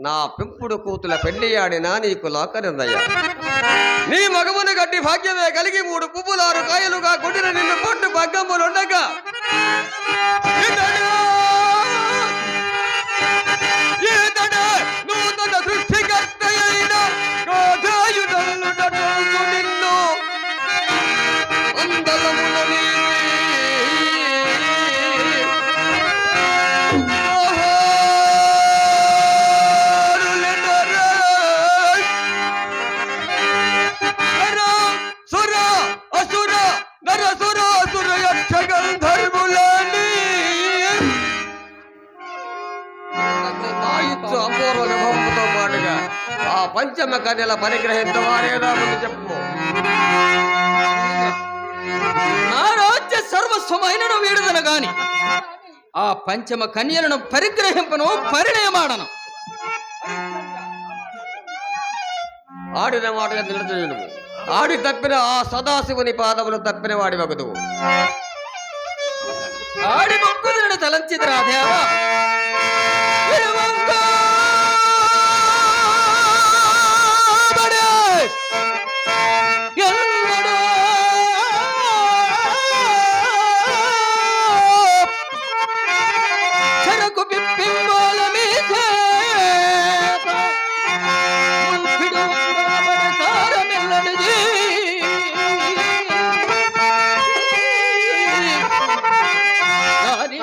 నా పెంపుడు కూతుల పెళ్ళి ఆడినా నీకు లాకరిందయ్యా. నీ మగమును గట్టి భాగ్యమే కలిగి మూడు పువ్వులారు కాయలుగా కొట్టిన నిన్ను పొట్టు పగ్గమ్ములుండగా ఆ పంచమ కన్యల పరిగ్రహించవారేదా ముందు చెప్పు నా రాజ్య సర్వస్వమైనను వీడుదల గాని ఆ పంచమ కన్యలను పరిగ్రహింపను పరిణయమాడను. ఆడిన మాటగా నిలచేయను ఆడి తప్పిన ఆ సదాశివుని పాదములు తప్పిన వాడి వగదు ఆడి మొక్కుదులను తలంచిద్రా దేవా